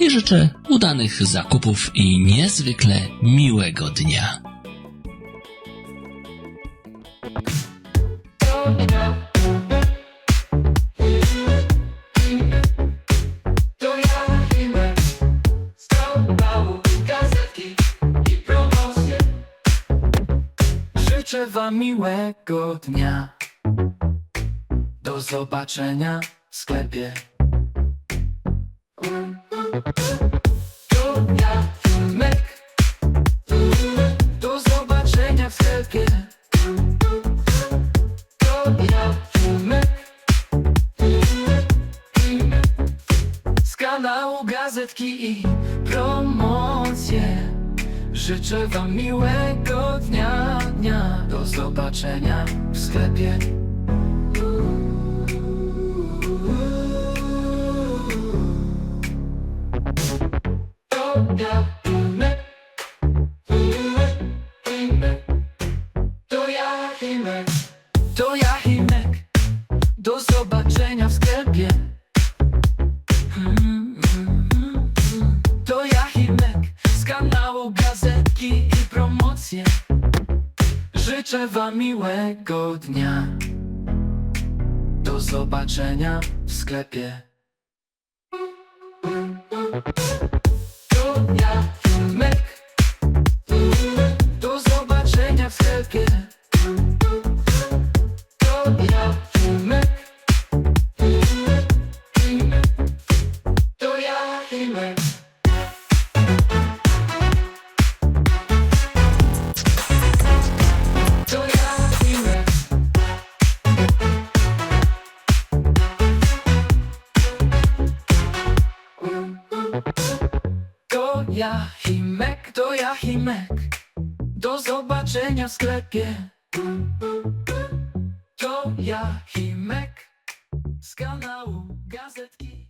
i życzę udanych zakupów i niezwykle miłego dnia. Życzę wam miłego dnia. Do zobaczenia w sklepie. Ja filmek. Do zobaczenia w sklepie. Ja filmek. z kanału gazetki i promocje. Życzę wam miłego dnia. Do zobaczenia w sklepie. Himek. Himek, Himek. To ja Himek. To ja Himek. Do zobaczenia w sklepie. To ja Himek z kanału Gazetki i Promocje. Życzę wam miłego dnia. Do zobaczenia w sklepie. To ja Himek, to ja Himek. Do zobaczenia w sklepie. To ja Himek z kanału Gazetki